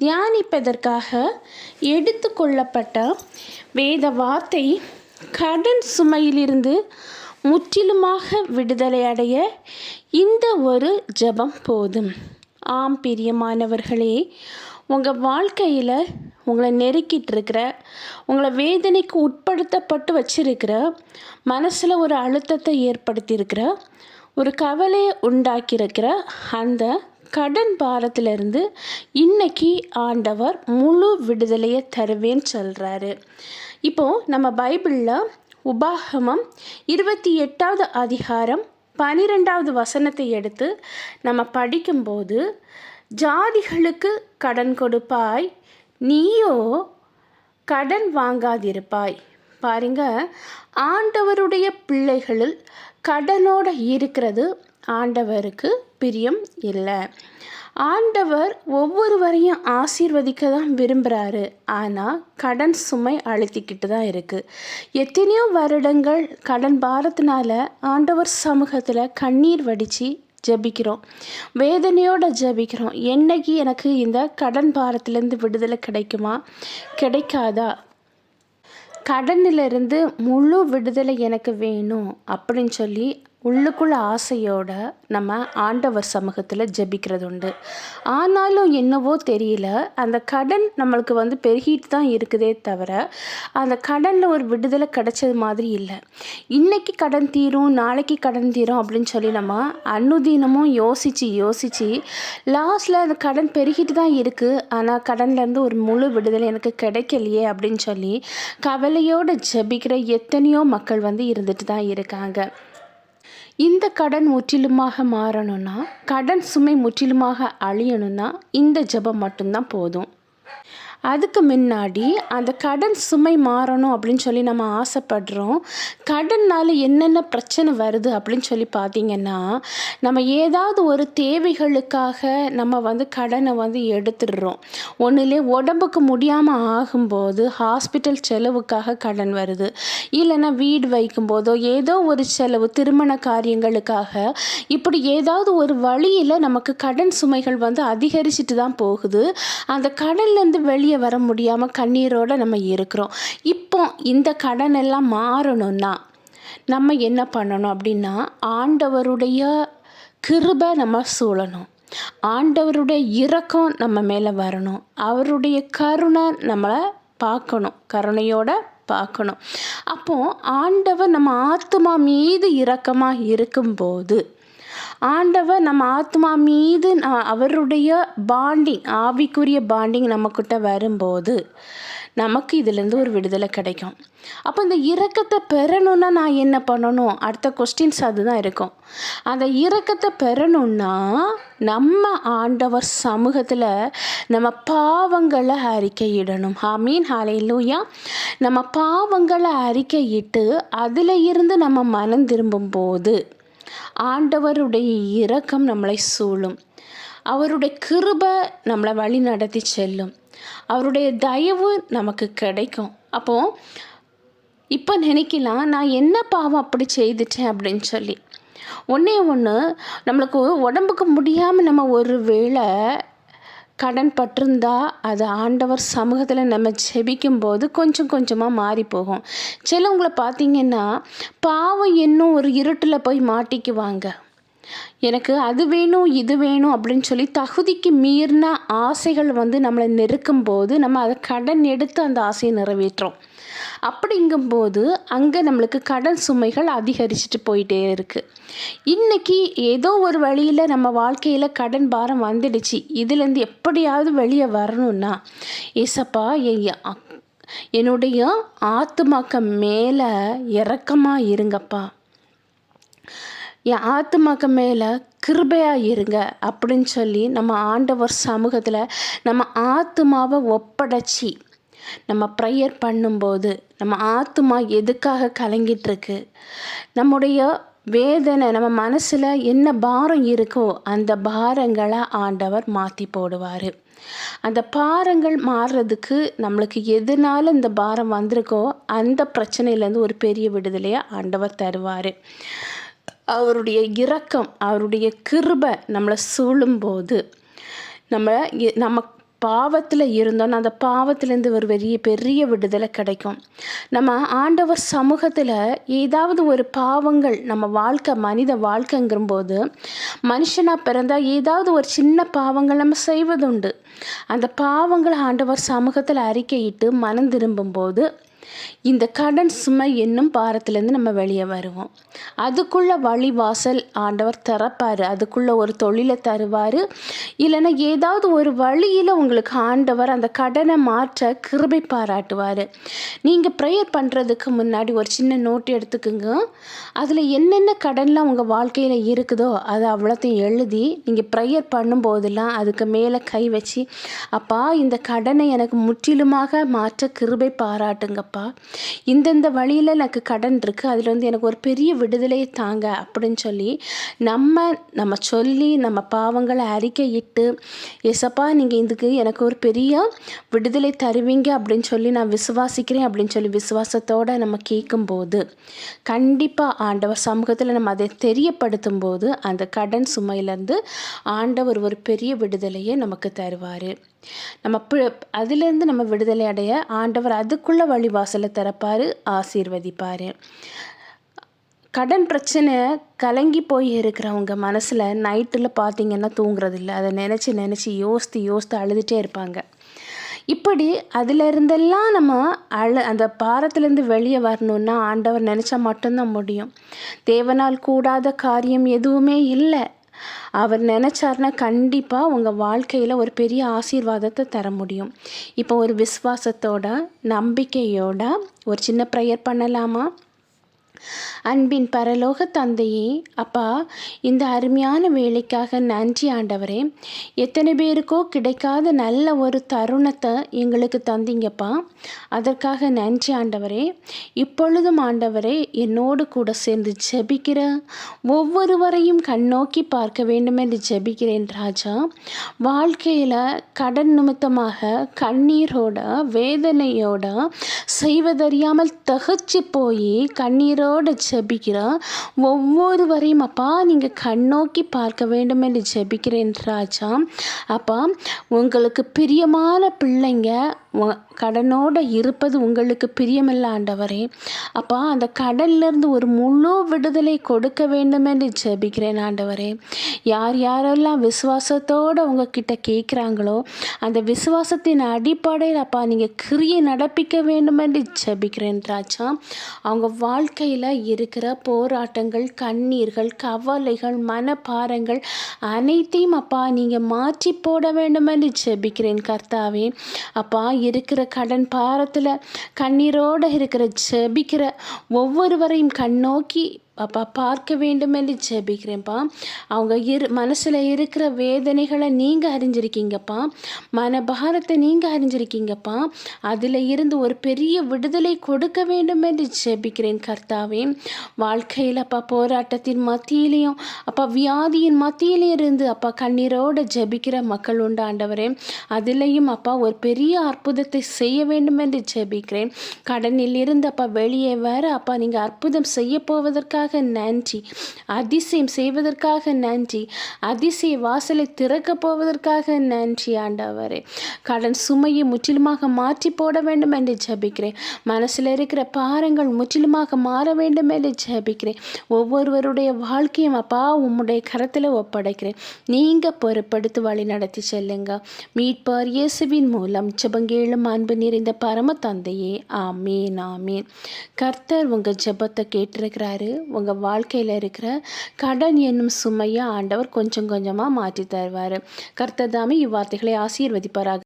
தியானிப்பதற்காக எடுத்துக்கொள்ளப்பட்ட வேத வார்த்தை கடன் சுமையிலிருந்து முற்றிலுமாக விடுதலை அடைய இந்த ஒரு ஜெபம் போதும். ஆம் பிரியமானவர்களே உங்கள் வாழ்க்கையில் உங்களை நெருக்கிட்டு இருக்கிற உங்களை வேதனைக்கு உட்படுத்தப்பட்டு வச்சிருக்கிற மனசில் ஒரு அழுத்தத்தை ஏற்படுத்தியிருக்கிற ஒரு கவலையை உண்டாக்கியிருக்கிற அந்த கடன் பாரத்திலிருந்து இன்னைக்கு ஆண்டவர் முழு விடுதலையை தருவேன்னு சொல்கிறாரு இப்போது நம்ம பைபிளில் உபாகமம் இருபத்தி எட்டாவது அதிகாரம் பனிரெண்டாவது வசனத்தை எடுத்து நம்ம படிக்கும்போது ஜாதிகளுக்கு கடன் கொடுப்பாய் நீயோ கடன் வாங்காதிருப்பாய். பாருங்க ஆண்டவருடைய பிள்ளைகளில் கடனோட இருக்கிறது ஆண்டவருக்கு பிரியம் இல்லை. ஆண்டவர் ஒவ்வொருவரையும் ஆசீர்வதிக்க தான் விரும்புகிறாரு ஆனால் கடன் சுமை அழுத்திக்கிட்டு தான் இருக்குது எத்தனையோ வருடங்கள் கடன் பாரத்தினால ஆண்டவர் சமூகத்தில் கண்ணீர் வடித்து ஜபிக்கிறோம். வேதனையோடு ஜபிக்கிறோம். என்னைக்கு எனக்கு இந்த கடன் பாரத்திலேருந்து விடுதலை கிடைக்குமா? கிடைக்காதா? கடனிலிருந்து முழு விடுதலை எனக்கு வேணும் அப்படின்னு சொல்லி உள்ளுக்குள்ள ஆசையோடு நம்ம ஆண்டவர் சமூகத்தில் ஜெபிக்கிறது உண்டு ஆனாலும் என்னவோ தெரியல அந்த கடன் நம்மளுக்கு வந்து பெருகிட்டு தான் இருக்குதே தவிர அந்த கடனில் ஒரு விடுதலை கிடைச்சது மாதிரி இல்லை. இன்றைக்கி கடன் தீரும் நாளைக்கு கடன் தீரும் அப்படின்னு சொல்லி நம்ம அன்னுதீனமும் யோசித்து யோசித்து லாஸ்ட்டில் அந்த கடன் பெருகிட்டு தான் இருக்குது ஆனால் கடன்லேருந்து ஒரு முழு விடுதலை எனக்கு கிடைக்கலையே அப்படின்னு சொல்லி கவலையோடு ஜெபிக்கிற எத்தனையோ மக்கள் வந்து இருந்துட்டு தான் இருக்காங்க. இந்த கடன் முற்றிலுமாக மாறணும்னா கடன் சுமை முற்றிலுமாக அழியணும்னா இந்த ஜபம் மட்டும்தான் போதும். அதுக்கு முன்னாடி அந்த கடன் சுமை மாறணும் அப்படின்னு சொல்லி நம்ம ஆசைப்படுறோம். கடன்னால் என்னென்ன பிரச்சனை வருது அப்படின்னு சொல்லி பார்த்தீங்கன்னா நம்ம ஏதாவது ஒரு தேவைகளுக்காக நம்ம வந்து கடனை வந்து எடுத்துடுறோம். ஒன்றுலே உடம்புக்கு முடியாமல் ஆகும்போது ஹாஸ்பிட்டல் செலவுக்காக கடன் வருது. இல்லைன்னா வீடு வைக்கும்போதோ ஏதோ ஒரு செலவு திருமண காரியங்களுக்காக இப்படி ஏதாவது ஒரு வழியில் நமக்கு கடன் சுமைகள் வந்து அதிகரிச்சுட்டு தான் போகுது. அந்த கடன்லேருந்து வெளியே வெளியே வர முடியாமல் கண்ணீரோடு நம்ம இருக்கிறோம். இப்போ இந்த கடன் எல்லாம் மாறணும்னா நம்ம என்ன பண்ணணும் அப்படின்னா ஆண்டவருடைய கிருபை நம்ம சூழணும். ஆண்டவருடைய இரக்கம் நம்ம மேலே வரணும். அவருடைய கருணை நம்மளை பார்க்கணும். கருணையோட பார்க்கணும். அப்போது ஆண்டவர் நம்ம ஆத்மா மீது இரக்கமாக இருக்கும்போது ஆண்டவர் நம்ம ஆத்மா மீது அவருடைய பாண்டிங் ஆவிக்குரிய பாண்டிங் நம்மக்கிட்ட வரும்போது நமக்கு இதுலேருந்து ஒரு விடுதலை கிடைக்கும். அப்போ இந்த இறக்கத்தை பெறணுன்னா நான் என்ன பண்ணணும்? அடுத்த கொஸ்டின்ஸ் அதுதான் இருக்கும். அந்த இறக்கத்தை பெறணுன்னா நம்ம ஆண்டவர் சமூகத்தில் நம்ம பாவங்களை அறிக்கையிடணும். ஹாமீன் ஹாலை லூயா நம்ம பாவங்களை அறிக்கையிட்டு அதில் இருந்து நம்ம மனம் திரும்பும்போது ஆண்டவருடைய இரக்கம் நம்மளை சூழும். அவருடைய கிருபை நம்மளை வழி நடத்தி செல்லும். அவருடைய தயவு நமக்கு கிடைக்கும். அப்போது இப்போ நினைக்கலாம் நான் என்ன பாவம் அப்படி செய்துட்டேன் அப்படின்னு சொல்லி. ஒன்றே ஒன்று நம்மளுக்கு உடம்புக்கு முடியாமல் நம்ம ஒரு வேளை கடன் பட்டிருந்தா அது ஆண்டவர் சமூகத்தில் நம்ம செபிக்கும் போது கொஞ்சம் கொஞ்சமாக மாறி போகும் சிலவங்களை பார்த்தீங்கன்னா பாவம் இன்னும் ஒரு இருட்டில் போய் மாட்டிக்குவாங்க. எனக்கு அது வேணும் இது வேணும் அப்படின்னு சொல்லி தகுதிக்கு மீறின ஆசைகள் வந்து நம்மளை நெருக்கும் போது நம்ம அதை கடன் எடுத்து அந்த ஆசையை நிறைவேற்றோம். அப்படிங்கும்போது அங்கே நம்மளுக்கு கடன் சுமைகள் அதிகரிச்சுட்டு போயிட்டே இருக்குது இன்றைக்கி ஏதோ ஒரு வழியில் நம்ம வாழ்க்கையில் கடன் பாரம் வந்துடுச்சு. இதுலேருந்து எப்படியாவது வெளியே வரணும்னா ஏசப்பா என் என்னுடைய ஆத்துமாக்க மேலே இறக்கமாக இருங்கப்பா. என் ஆத்துமாக்க மேலே கிருபையாக இருங்க அப்படின்னு சொல்லி நம்ம ஆண்டவர் சமூகத்தில் நம்ம ஆத்துமாவை ஒப்படைச்சி நம்ம ப்ரேயர் பண்ணும்போது நம்ம ஆத்துமா எதுக்காக கலங்கிட்டுருக்கு? நம்முடைய வேதனை நம்ம மனசில் என்ன பாரம் இருக்கோ அந்த பாரங்களை ஆண்டவர் மாற்றி போடுவார். அந்த பாரங்கள் மாறுறதுக்கு நம்மளுக்கு எதனால இந்த பாரம் வந்திருக்கோ அந்த பிரச்சனையிலேருந்து ஒரு பெரிய விடுதலையை ஆண்டவர் தருவார். அவருடைய இரக்கம் அவருடைய கிருபை நம்மளை சூழும்போது நம்ம நம்ம பாவத்தில் இருந்தோம்னா அந்த பாவத்திலேருந்து ஒரு பெரிய பெரிய விடுதலை கிடைக்கும். நம்ம ஆண்டவர் சமூகத்தில் ஏதாவது ஒரு பாவங்கள் நம்ம வாழ்க்கை மனித வாழ்க்கைங்கிறம்போது மனுஷனாக பிறந்தால் ஏதாவது ஒரு சின்ன பாவங்கள் நம்ம செய்வதுண்டு. அந்த பாவங்களை ஆண்டவர் சமூகத்தில் அறிக்கையிட்டு மனம் திரும்பும்போது இந்த கடன் சுமை என்னும் பாரத்திலேருந்து நம்ம வெளியே வருவோம். அதுக்குள்ள வழி வாசல் ஆண்டவர் திறப்பார். அதுக்குள்ள ஒரு தொழிலை தருவார். இல்லைன்னா ஏதாவது ஒரு வழியில் உங்களுக்கு ஆண்டவர் அந்த கடனை மாற்ற கிருபை பாராட்டுவார். நீங்கள் ப்ரேயர் பண்ணுறதுக்கு முன்னாடி ஒரு சின்ன நோட் எடுத்துக்கோங்க. அதில் என்னென்ன கடன்லாம் உங்கள் வாழ்க்கையில் இருக்குதோ அதை அவ்வளோத்தையும் எழுதி நீங்கள் ப்ரேயர் பண்ணும்போதெல்லாம் அதுக்கு மேலே கை வச்சு அப்பா இந்த கடனை எனக்கு முற்றிலுமாக மாற்ற கிருபை பாராட்டுங்கப்பா. இந்தந்த வழியில் எனக்கு கடன் இருக்குது அதில் வந்து எனக்கு ஒரு பெரிய விடுதலையை தாங்க அப்படின்னு சொல்லி நம்ம நம்ம சொல்லி நம்ம பாவங்களை அறிக்கையிட்டு எசப்பா நீங்கள் இதுக்கு எனக்கு ஒரு பெரிய விடுதலை தருவீங்க அப்படின்னு சொல்லி நான் விசுவாசிக்கிறேன் அப்படின்னு சொல்லி விசுவாசத்தோடு நம்ம கேட்கும்போது கண்டிப்பாக ஆண்டவர் சமூகத்தில் நம்ம அதை தெரியப்படுத்தும் போது அந்த கடன் சுமையிலேருந்து ஆண்டவர் ஒரு பெரிய விடுதலையை நமக்கு தருவார். நம்ம அதுலேருந்து நம்ம விடுதலை அடைய ஆண்டவர் அதுக்குள்ளே வழிவாசலை திறப்பார் ஆசீர்வதிப்பார். கடன் பிரச்சனை கலங்கி போய் இருக்கிறவங்க மனசில் நைட்டில் பார்த்தீங்கன்னா தூங்குறதில்ல. அதை நினச்சி நினச்சி யோசித்து யோசித்து அழுதுகிட்டே இருப்பாங்க. இப்படி அதிலிருந்தெல்லாம் நம்ம அழ அந்த பாரத்துலேருந்து வெளியே வரணுன்னா ஆண்டவர் நினச்சா மட்டும்தான் முடியும். தேவனால் கூடாத காரியம் எதுவுமே இல்லை. அவர் நினச்சார்னா கண்டிப்பாக உங்கள் வாழ்க்கையில் ஒரு பெரிய ஆசீர்வாதத்தை தர முடியும். இப்போ ஒரு விஸ்வாசத்தோட நம்பிக்கையோட ஒரு சின்ன ப்ரேயர் பண்ணலாமா? அன்பின் பரலோக தந்தையே அப்பா இந்த அருமையான வேலைக்காக நன்றி ஆண்டவரே. எத்தனை பேருக்கோ கிடைக்காத நல்ல ஒரு தருணத்தை எங்களுக்கு தந்தீங்கப்பா. அதற்காக நன்றி ஆண்டவரே. இப்பொழுதும் ஆண்டவரே என்னோடு கூட சேர்ந்து ஜெபிக்கிற ஒவ்வொருவரையும் கண்ணோக்கி பார்க்க வேண்டும் என்று ஜெபிக்கிறேன் ராஜா. வாழ்க்கையில் கடன் நிமித்தமாக கண்ணீரோட வேதனையோட செய்வதறியாமல் தகச்சு போய் கண்ணீரோ கண்ணீரோடு ஒவ்வொரு ஒவ்வொருவரையும் அப்பா நீங்கள் கண்ணோக்கி பார்க்க வேண்டும் என்று ஜெபிக்கிறேன் ராஜா. அப்பா உங்களுக்கு பிரியமான பிள்ளைங்க கடனோடு இருப்பது உங்களுக்கு பிரியமில்ல ஆண்டவரே. அப்பா அந்த கடல்லேருந்து ஒரு முழு விடுதலை கொடுக்க வேண்டும் என்று ஜெபிக்கிறேன் ஆண்டவரே. யார் யாரெல்லாம் விசுவாசத்தோடு உங்ககிட்ட கேட்குறாங்களோ அந்த விசுவாசத்தின் அடிப்படையில் அப்பா நீங்கள் கிரியை நடப்பிக்க வேண்டும் என்று ஜெபிக்கிறேன் ராஜா. அவங்க வாழ்க்கையில் இருக்கிற போராட்டங்கள் கண்ணீர்கள் கவலைகள் மனப்பாரங்கள் அனைத்தையும் அப்பா நீங்கள் மாற்றி போட வேண்டும் என்று ஜெபிக்கிறேன் கர்த்தாவே. அப்பா இருக்கிற கடன் பாரத்தில் கண்ணீரோடு இருக்கிற ஜெபிக்கிற ஒவ்வொருவரையும் கண்ணோக்கி அப்பா பார்க்க வேண்டும் என்று ஜெபிக்கிறேன்ப்பா. அவங்க இரு மனசில் இருக்கிற வேதனைகளை நீங்கள் அறிஞ்சிருக்கீங்கப்பா. மனபாரத்தை நீங்கள் அறிஞ்சிருக்கீங்கப்பா. அதில் இருந்து ஒரு பெரிய விடுதலை கொடுக்க வேண்டும் என்று ஜெபிக்கிறேன் கர்த்தாவே. வாழ்க்கையில் அப்பா போராட்டத்தின் மத்தியிலையும் அப்பா வியாதியின் மத்தியிலையும் இருந்து அப்பா கண்ணீரோடு ஜெபிக்கிற மக்கள் உண்டு ஆண்டவரே. அதுலேயும் அப்பா ஒரு பெரிய அற்புதத்தை செய்ய வேண்டும் என்று ஜெபிக்கிறேன். கடனில் இருந்து அப்பா வெளியே வர அப்பா நீங்கள் அற்புதம் செய்ய போவதற்காக செய்வதற்காக நன்றி. அதிசயம் செய்வதற்காக நன்றி. அதிசய வாசலை திறக்கப் போவதற்காக நன்றி ஆண்டவரே. கடன் சுமையை முற்றிலுமாக மாற்றி போட வேண்டும் என்று ஜபிக்கிறேன். மனசில் இருக்கிற பாரங்கள் முற்றிலுமாக மாற வேண்டும் என்று ஜபிக்கிறேன். ஒவ்வொருவருடைய வாழ்க்கையும் அப்பா உம்முடைய கரத்தில் ஒப்படைக்கிறேன். நீங்கள் பொறுப்படுத்தி வழி நடத்தி செல்லுங்க. மீட்பார் இயேசுவின் மூலம் ஜபங்கேளும் அன்பு நிறைந்த பரம தந்தையே. ஆமீன் ஆமீன். கர்த்தர் உங்கள் ஜபத்தை கேட்டிருக்கிறாரு. உங்கள் வாழ்க்கையில் இருக்கிற கடன் என்னும் சுமையை ஆண்டவர் கொஞ்சம் கொஞ்சமாக மாற்றி தருவார். கர்த்ததாமே இவ்வார்த்தைகளை ஆசீர்வதிப்பாராக.